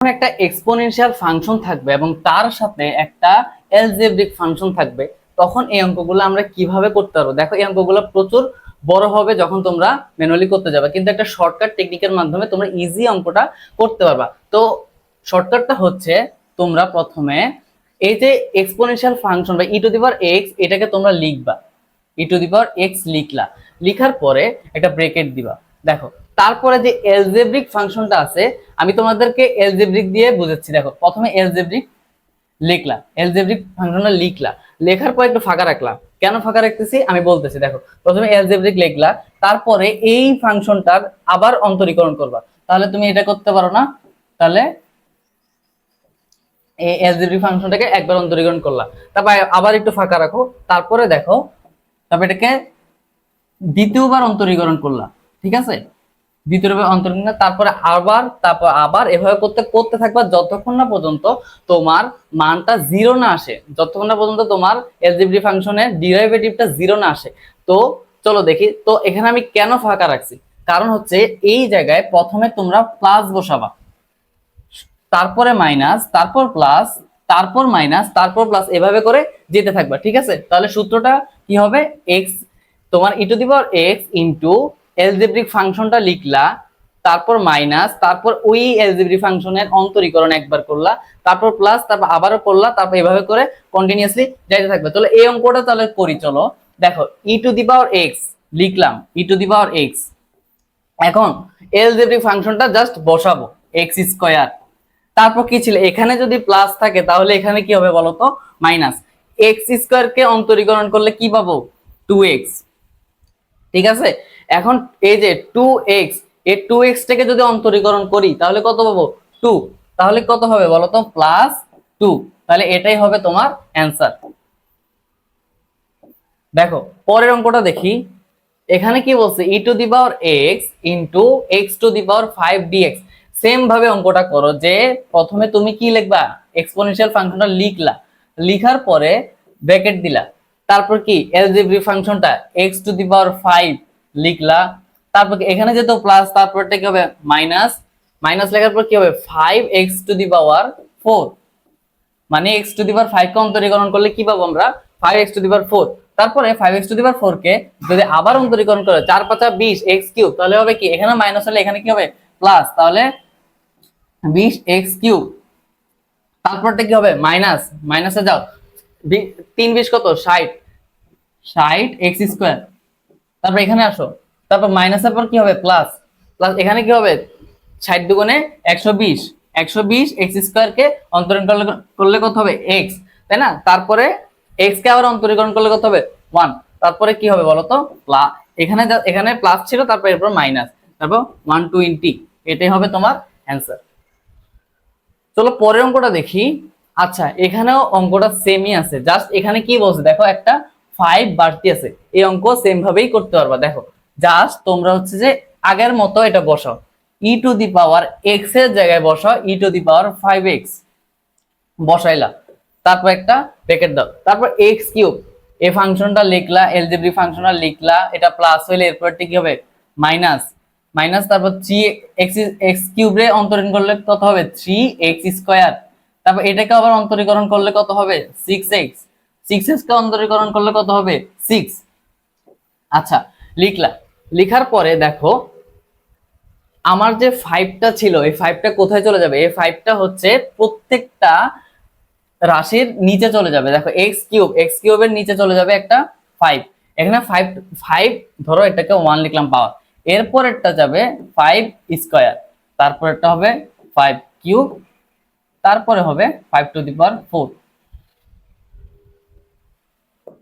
একটা exponential function থাকবে এবং তার সাথে একটা এলজেব্রিক ফাংশন থাকবে, তখন এই অঙ্কগুলো আমরা কীভাবে করতে পারব? দেখো, এই অঙ্কগুলো প্রচুর বড় হবে যখন তোমরা ম্যানুয়ালি করতে যাবে, কিন্তু একটা শর্টকাট টেকনিকের মাধ্যমে তোমরা ইজি অঙ্কটা করতে পারবা। তো শর্টকাটটা হচ্ছে, তোমরা প্রথমে এই যে এক্সপোনেনশিয়াল ফাংশন বা ই টু দি পাওয়ার এক্স এটাকে তোমরা লিখবা। E to the power x লিখলা। লিখার পরে একটা ব্রেকেট দিবা। দেখো তারপরে যে এলজেব্রিক ফাংশনটা আছে, আমি তোমাদেরকে এলজেব্রিক দিয়ে বুঝাচ্ছি। দেখো, প্রথমে এলজেব্রিক লিখলা এলজেব্রিক ফাংশনটা লিখলা লেখার পর একটু ফাঁকা রাখলাম। কেন ফাঁকা রাখতেছি? আমি বলতেছি, দেখো, প্রথমে এলজেব্রিক লিখলা, তারপরে এই ফাংশনটার আবার অন্তরীকরণ করবা। তাহলে তুমি এটা করতে পারো না, তাহলে এই এলজেব্রিক ফাংশনটাকে একবার অন্তরীকরণ করলা। তারপর আবার একটু ফাঁকা রাখো, তারপরে দেখো, তারপর এটাকে দ্বিতীয়বার অন্তরীকরণ করলা, ঠিক আছে? দ্বিতীয়বার অন্তরীকরণ করলা, তারপরে আবার তারপর আবার এভাবে করতে করতে থাকবা যতক্ষণ না পর্যন্ত তোমার মানটা জিরো না আসে। যতক্ষণ না পর্যন্ত তোমার এলজেব্রি ফাংশনের ডিরাইভেটিভটা জিরো না আসে। তো চলো দেখি তো এখানে আমি কেন ফাঁকা রাখছি? কারণ হচ্ছে এই জায়গায় প্রথমে তোমরা প্লাস বসাবা। তারপরে মাইনাস তারপর প্লাস তারপর মাইনাস তারপর প্লাস এভাবে করে যেতে থাকবা ঠিক আছে? তাহলে সূত্রটা কি হবে? এক্স তোমার e to the power x into algebraic ফাংশনটা লিখলা, তারপর মাইনাস তারপর ওই এলজেব্রিক ফাংশনের অন্তরীকরণ একবার করলা, তারপর প্লাস তারপর আবারও করলা, তারপর এভাবে করে কন্টিনিউসলি যাইতে থাকবে। তাহলে এই অঙ্কটা তাহলে করি, চলো। দেখো ই টু দি পাওয়ার এক্স লিখলাম e to the power x এখন এলজেব্রিক ফাংশনটা জাস্ট বসাবো এক্স স্কোয়ার তারপর কি ছিল? এখানে যদি প্লাস থাকে, তাহলে এখানে কি হবে বলতো? মাইনাস এক্স স্কোয়ার কে অন্তরীকরণ করলে কি পাবো? টু এক্স ঠিক আছে? এখন এই যে টু এক্স এই টু এক্স টাকে যদি অন্তরীকরণ করি, তাহলে কত পাবো? টু তাহলে কত হবে বলতো প্লাস টু তাহলে এটাই হবে তোমার অ্যান্সার দেখো, পরের অঙ্কটা দেখি। এখানে কি বলছে? E to the power x into x to the power five dx same ভাবে অঙ্কটা করো যে, প্রথমে তুমি কি লিখবা? এক্সপোনেনশিয়াল ফাংশনটা লিখলা। লিখার পরে ব্র্যাকেট দিলা। তারপর কি? এলজেব্রি ফাংশনটা x to the power five লিখলা। তারপর এখানে যেহেতু প্লাস তারপরটা কি হবে মাইনাস মাইনাস লেখার পর কি হবে? Five x to the power four মানে x to the power five কে অন্তরীকরণ করলে কি পাবো আমরা? Five x to the power four তারপরে five x to the power four কে যদি আবার অন্তরীকরণ করে, চার পাঁচা বিশ এক্স কিউব তাহলে হবে কি? এখানে মাইনাস হলে এখানে কি হবে? প্লাস তাহলে বিশ এক্স কিউব তারপরটা কি হবে? মাইনাস মাইনাসে যাও। তিন বিশ কত? ষাট। ষাট এক্স স্কোয়ার তারপর এখানে আসো। তারপর মাইনাসের পর কি হবে? প্লাস প্লাস এখানে কি হবে? ষাট দুগুণে একশো বিশ। একশো বিশ এক্স স্কোয়ারকে অন্তরীকরণ করলে করলে কত হবে? এক্স তাই না? তারপরে এক্স কে আবার অন্তরীকরণ করলে কত হবে? ওয়ান তারপরে কি হবে বলতো? প্লাস এখানে এখানে প্লাস ছিল, তারপর এরপর মাইনাস তারপর ওয়ান টোয়েন্টি এটাই হবে তোমার অ্যান্সার চলো পরের অঙ্কটা দেখি। আচ্ছা এখানেও অঙ্কটা সেমই আছে। জাস্ট এখানে কি বলছে? দেখো একটা ফাইভ বাড়তি আছে। এই অঙ্ক সেম ভাবেই করতে পারবা। দেখো জাস্ট তোমরা হচ্ছে যে আগের মতো এটা বসাও। ই টু দি পাওয়ার এক্সের জায়গায় বসাও e to the power five x বসাইলা। তারপর একটা ব্র্যাকেট দাও। তারপর এক্স কিউব এই ফাংশনটা লিখলা এলজেব্রি ফাংশনটা লিখলা, এটা প্লাস হইলে এরপরটি কি হবে? মাইনাস মাইনাস তারপর থ্রি এক্স এক্স কিউবরে অন্তরীকরণ করলে কত হবে? থ্রি এক্স স্কোয়ার তারপর এটাকে আবার অন্তরীকরণ করলে কত হবে? সিক্স এক্স সিক্স এক্স কে অন্তরীকরণ করলে কত হবে? সিক্স আচ্ছা লিখলা। লিখার পরে দেখো, আমার যে ফাইভটা ছিল, এই ফাইভটা কোথায় চলে যাবে? এই ফাইভটা হচ্ছে প্রত্যেকটা রাশির নিচে চলে যাবে। দেখো এক্স কিউব এক্স কিউবের নিচে চলে যাবে একটা ফাইভ এখানে ফাইভ ফাইভ ধরো এটাকে ওয়ান লিখলাম পাওয়ার এরপরেরটা যাবে ফাইভ স্কোয়ার তারপরেরটা হবে ফাইভ কিউব তারপরে হবে five to the power four